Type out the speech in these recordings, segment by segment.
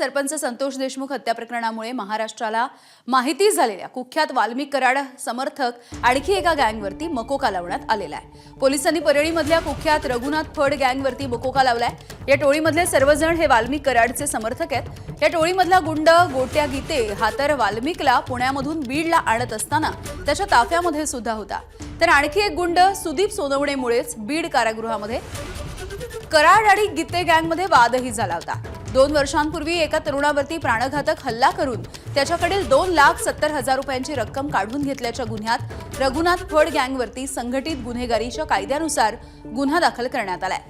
सरपंच संतोष देशमुख हत्या प्रकरणामुळे महाराष्ट्राला माहिती झालेल्या कुख्यात वाल्मिक कराड समर्थक आणखी एका गँगवरती मकोका लावण्यात आलेला आहे. पोलिसांनी परळीमधल्या कुख्यात रघुनाथ फड गँगवरती मकोका लावलाय. या टोळीमधले सर्वजण हे वाल्मिक कराडचे समर्थक आहेत. या टोळीमधला गुंड गोट्या गीते हा तर वाल्मिकला पुण्यामधून बीडला आणत असताना त्याच्या ताफ्यामध्ये सुद्धा होता. तर आणखी एक गुंड सुदीप सोनवणेमुळेच बीड कारागृहामध्ये कराड आणि गीते गँगमध्ये वादही झाला होता. दोन वर्षांपूर्वी एका तरुणावरती प्राणघातक हल्ला करून त्याच्याकडील दोन लाख सत्तर हजार रुपयांची रक्कम काढून घेतल्याच्या गुन्ह्यात रघुनाथ फड गँगवरती संघटित गुन्हेगारीच्या कायद्यानुसार गुन्हा दाखल करण्यात आलाय.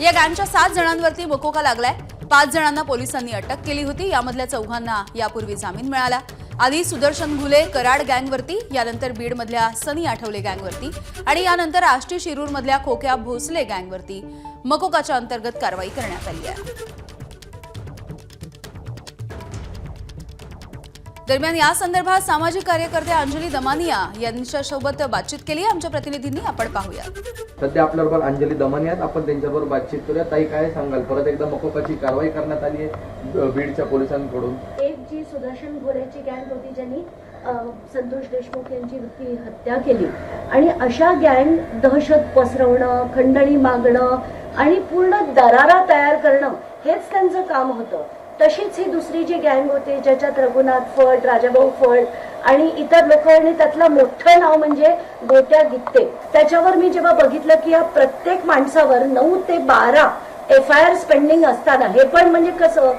या गँगच्या सात जणांवरती मकोका लागलाय. पाच जणांना पोलिसांनी अटक केली होती. यामधल्या चौघांना यापूर्वी जामीन मिळाला. आधी सुदर्शन घुले कराड गँगवरती यानंतर बीडमधल्या सनी आठवले गँगवरती आणि यानंतर आष्टी शिरूरमधल्या खोक्या भोसले गँगवरती. मकोकाच्या अंतर्गत कारवाई करण्यात आली आहे. दरम्यान या संदर्भात सामाजिक कार्यकर्ते अंजली दमानिया यांच्यासोबत बातचीत केली आहे. आमच्या प्रतिनिधींनी आपण पाहूया. सध्या आपल्याबरोबर अंजली दमनी आहेत. आपण त्यांच्याबरोबर बातचीत करूया. ताई काय सांगाल? परत एकदा मकोकाची कारवाई करण्यात आली आहे बीडच्या पोलिसांकडून. एक जी सुदर्शन घोरेची गँग होती ज्यांनी संतोष देशमुख यांची ती हत्या केली. आणि अशा गँग दहशत पसरवणं खंडणी मागणं आणि पूर्ण दरारा तयार करणं हेच त्यांचं काम होतं. तशीच ही दुसरी जी गँग होती ज्याच्यात रघुनाथ फड राजाभाऊ फड आणि इतर लोक आणि त्यातलं मोठं नाव म्हणजे गोट्या गित्ते त्याच्यावर मी जेव्हा बघितलं की या प्रत्येक माणसावर नऊ ते बारा एफ आय आर स्पेंडिंग असताना हे पण म्हणजे कसं?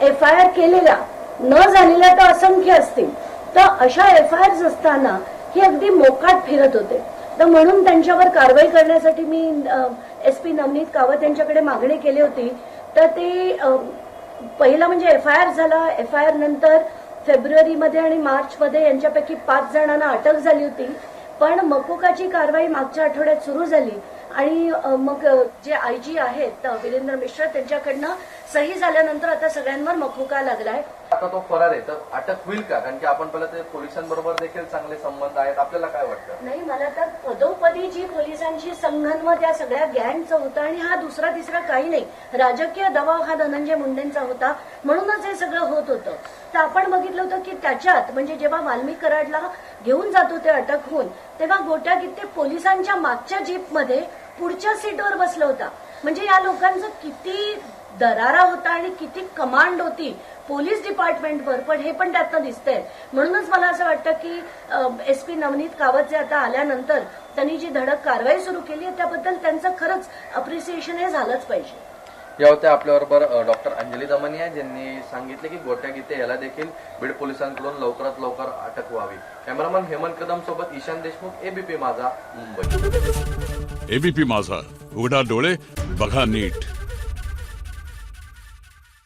एफ आय आर केलेल्या न झालेल्या तर असंख्य असतील. तर अशा एफ आय आर असताना हे अगदी मोकाट फिरत होते. तर म्हणून त्यांच्यावर कारवाई करण्यासाठी मी एस पी नवनीत कावत यांच्याकडे मागणी केली होती. तर ते पहिला म्हणजे एफ आय आर झाला. एफ आय आर नंतर फेब्रुवारीमध्ये आणि मार्चमध्ये यांच्यापैकी पाच जणांना अटक झाली होती. पण मकोकाची कारवाई मागच्या आठवड्यात सुरू झाली. आणि मग जे आय जी आहेत वीरेंद्र विरेंद्र मिश्रा त्यांच्याकडनं सही झाल्यानंतर आता सगळ्यांवर मकोका लागलाय. आता तो फरार आहे. तर अटक होईल का? कारण की आपण पहिला ते पोलिसांबरोबर देखील चांगले संबंध आहेत. आपल्याला काय वाटतं? नाही मला तर पदोपदी जी पोलिसांची संघनव त्या सगळ्या गँगचा होता आणि हा दुसरा तिसरा काही नाही. राजकीय दबाव हा धनंजय मुंडेंचा होता. म्हणूनच हे सगळं होत होतं. तर आपण बघितलं होतं की त्याच्यात म्हणजे जेव्हा वाल्मिक कराडला घेऊन जात होते अटक होऊन तेव्हा गोट्या कित्येक पोलिसांच्या मागच्या जीपमध्ये पुढच्या सीटवर बसला होता. म्हणजे या लोकांचं किती दरारा होता आणि किती कमांड होती. पोलीस डिपार्टमेंटवर पण हे पण त्यातनं दिसतंय. म्हणूनच मला असं वाटतं की एस पी नवनीत कावत जे आता आल्यानंतर त्यांनी जी धडक कारवाई सुरू केली आहे त्याबद्दल त्यांचं खरंच अप्रिसिएशन हे झालंच पाहिजे. या होत्या आपल्याबरोबर डॉक्टर अंजली दमनी आहे ज्यांनी सांगितले की गोट्या गीते याला देखील बीड पोलिसांकडून लवकरात लवकर अटक व्हावी. कॅमेरामन हेमंत कदम सोबत ईशान देशमुख एबीपी माझा मुंबई. एबीपी माझा उघडा डोळे बघा नीट.